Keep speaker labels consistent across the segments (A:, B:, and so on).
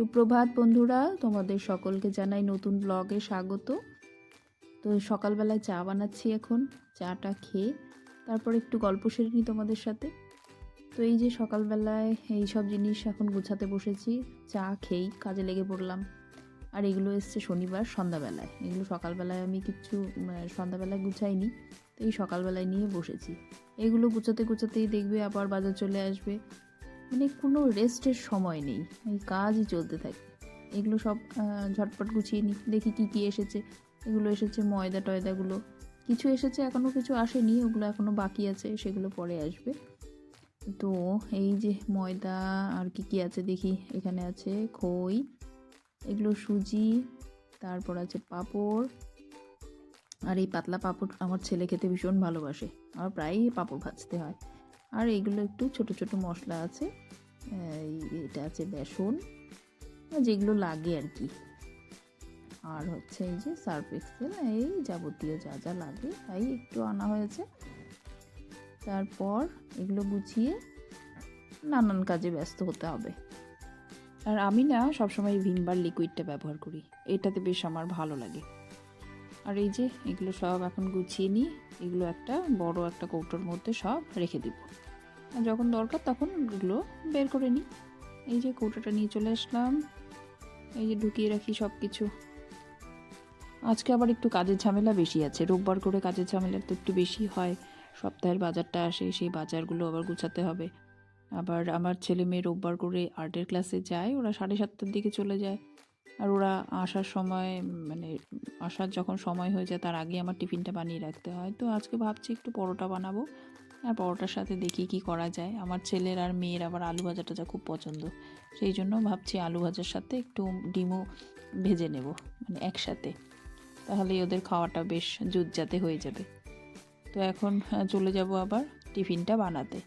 A: সুপ্রভাত বন্ধুরা তোমাদের সকলকে জানাই নতুন ব্লগে স্বাগত। তো সকালবেলায় চা বানাচ্ছি এখন চাটা খেয়ে তারপর একটু গল্প সেরে নিই তোমাদের সাথে। তো এই যে সকালবেলায় এই সব জিনিস এখন গুছাতে বসেছি চা খেয়েই কাজে লেগে পড়লাম। আর এগুলো এসছে শনিবার সন্ধ্যাবেলায় এগুলো সকালবেলায় আমি কিচ্ছু উম, সন্ধ্যাবেলায় গুছাইনি তো এই সকালবেলায় নিয়ে বসেছি। এগুলো গুছাতে গুছাতেই দেখবে আবার বাজার চলে আসবে মানে কোনো রেস্টের সময় নেই। এই কাজই চলতে থাকে। এগুলো সব ঝটপট গুছিয়ে নিই দেখি কী কী এসেছে। এগুলো এসেছে, ময়দা টয়দাগুলো। কিছু এসেছে এখনও কিছু আসেনি। ওগুলো এখনও বাকি আছে, সেগুলো পরে আসবে। তো এই যে ময়দা আর কি কি আছে দেখি। এখানে আছে খই, এগুলো সুজি, তারপর আছে পাঁপড়। আর এই পাতলা পাঁপড় আমার ছেলে খেতে ভীষণ ভালোবাসে। আমার প্রায়ই পাঁপড় ভাজতে হয়। আর এগুলো একটু ছোট ছোট মশলা আছে। এটা আছে বেসন, যেগুলো লাগে আর কি। আর হচ্ছে এই যে সার্ফ এক্সেল এই যাবতীয় যা যা লাগে, তাই একটু আনা হয়েছে। তারপর এগুলো গুছিয়ে নানান কাজে ব্যস্ত হতে হবে। আর আমি না সবসময় ভিমবার লিকুইডটা ব্যবহার করি। এটাতে বেশ আমার ভালো লাগে। আর এই যে এগুলো সব এখন গুছিয়ে নিই এগুলো একটা বড় একটা কৌটোর মধ্যে সব রেখে দিব। আর যখন দরকার তখন এগুলো বের করে নিই। এই যে কৌটোটা নিয়ে চলে আসলাম। এই যে ঢুকিয়ে রাখি সব কিছু আজকে আবার একটু কাজের ঝামেলা বেশি আছে। রোববার করে কাজের ঝামেলা তো একটু বেশি হয়। সপ্তাহের বাজারটা আসে, সেই বাজারগুলো আবার গুছাতে হবে। আবার আমার ছেলে মেয়ে রোববার করে আর্টের ক্লাসে যায়, ওরা সাড়ে সাতটার দিকে চলে যায়। আর ওরা আসার সময় মানে আসার যখন সময় হয়ে যায়, তার আগে আমার টিফিনটা বানিয়ে রাখতে হয়। তো আজকে ভাবছি একটু পরোটা বানাবো আর পরোটার সাথে দেখি কি করা যায়। আমার ছেলের আর মেয়ের আবার আলু ভাজা টাজা খুব পছন্দ। সেই জন্য ভাবছি আলু ভাজার সাথে একটু ডিমও ভেজে নেব মানে একসাথে। তাহলে ওদের খাওয়াটা বেশ জুতজাতে হয়ে যাবে। তো এখন চলে যাব আবার টিফিনটা বানাতে।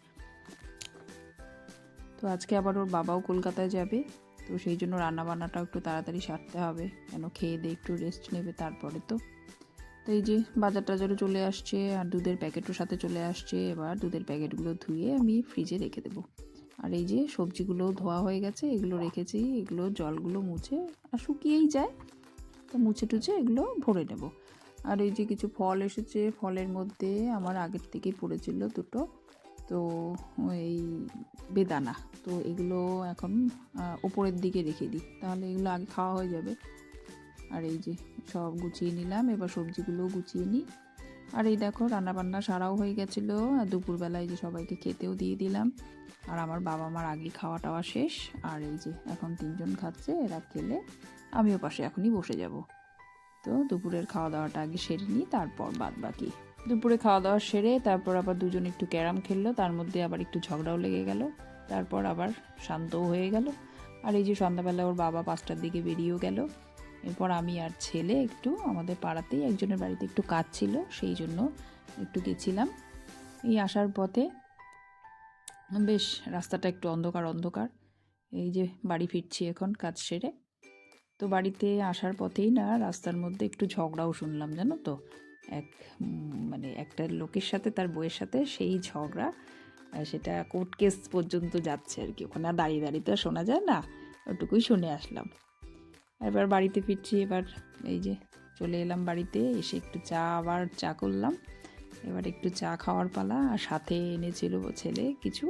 A: তো আজকে আবার ওর বাবাও কলকাতায় যাবে। তো সেই জন্য রান্না বান্নাটাও একটু তাড়াতাড়ি সারতে হবে। কেন খেয়ে দিয়ে একটু রেস্ট নেবে তারপরে তো। তো এই যে বাজার টাজারও চলে আসছে আর দুধের প্যাকেটও সাথে চলে আসছে। এবার দুধের প্যাকেটগুলো ধুয়ে আমি ফ্রিজে রেখে দেবো। আর এই যে সবজিগুলো ধোয়া হয়ে গেছে, এগুলো রেখেছি, এগুলো জলগুলো মুছে আর শুকিয়েই যায়। তো মুছে টুছে এগুলো ভরে নেব। আর এই যে কিছু ফল এসেছে, ফলের মধ্যে আমার আগের থেকেই পড়েছিল দুটো। তো এই বেদানা, তো এগুলো এখন ওপরের দিকে রেখে দিই। তাহলে এগুলো আগে খাওয়া হয়ে যাবে। আর এই যে সব গুছিয়ে নিলাম, এবার সবজিগুলো গুছিয়ে নিই। আর এই দেখো, রান্নাবান্না সারাও হয়ে গেছিল। আর দুপুরবেলায় যে সবাইকে খেতেও দিয়ে দিলাম। আর আমার বাবা মার আগে খাওয়া টাওয়া শেষ। আর এই যে এখন তিনজন খাচ্ছে, এরা খেলে। আমিও পাশে এখনই বসে যাব। তো দুপুরের খাওয়া দাওয়াটা আগে সেরে নিই, তারপর বাদ বাকি দুপুরে খাওয়া দাওয়া সেরে তারপর আবার দুজন একটু ক্যারাম খেললো, তার মধ্যে আবার একটু ঝগড়াও লেগে গেল। তারপর আবার শান্তও হয়ে গেল। আর এই যে সন্ধ্যাবেলা ওর বাবা পাঁচটার দিকে বেরিয়েও গেল। এরপর আমি আর ছেলে একটু আমাদের পাড়াতেই একজনের বাড়িতে একটু কাজ ছিল, সেই জন্য একটু গেছিলাম। এই আসার পথে বেশ রাস্তাটা একটু অন্ধকার অন্ধকার। এই যে বাড়ি ফিরছি এখন কাজ সেরে। তো বাড়িতে আসার পথেই না রাস্তার মধ্যে একটু ঝগড়াও শুনলাম, জানো তো? এক মানে একটা লোকের সাথে, তার বইয়ের সাথে সেই ঝগড়া সেটা কোর্ট কেস পর্যন্ত যাচ্ছে আর কি। ওখানে দাঁড়িয়ে দাঁড়িয়ে তো শোনা যায় না, ওটুকুই শুনে আসলাম। এবার বাড়িতে ফিরছি, এবার এই যে চলে এলাম বাড়িতে, এসে একটু চা আবার চা করলাম। এবার একটু চা খাওয়ার পালা, আর সাথে এনেছিল ছেলে কিছু,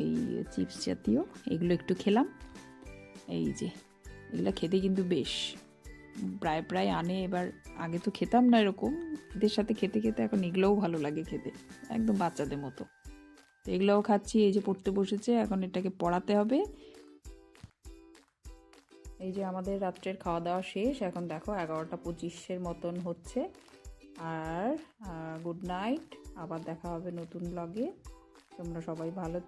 A: এই চিপস জাতীয়, এগুলো একটু খেলাম। এই যে, এগুলো খেতে কিন্তু বেশ। প্রায় প্রায় আনে, এবার আগে তো খেতাম না এরকম। এদের সাথে খেতে খেতে এখন এগুলোও ভালো লাগে খেতে, একদম বাচ্চাদের মতো। তো এগুলোও খাচ্ছি, এই যে পড়তে বসেছে, এখন এটাকে পড়াতে হবে। এই যে আমাদের রাত্রের খাওয়া দাওয়া শেষ, এখন দেখো এগারোটা পঁচিশের মতন হচ্ছে। আর গুড নাইট আবার দেখা হবে নতুন ব্লগে তোমরা সবাই ভালো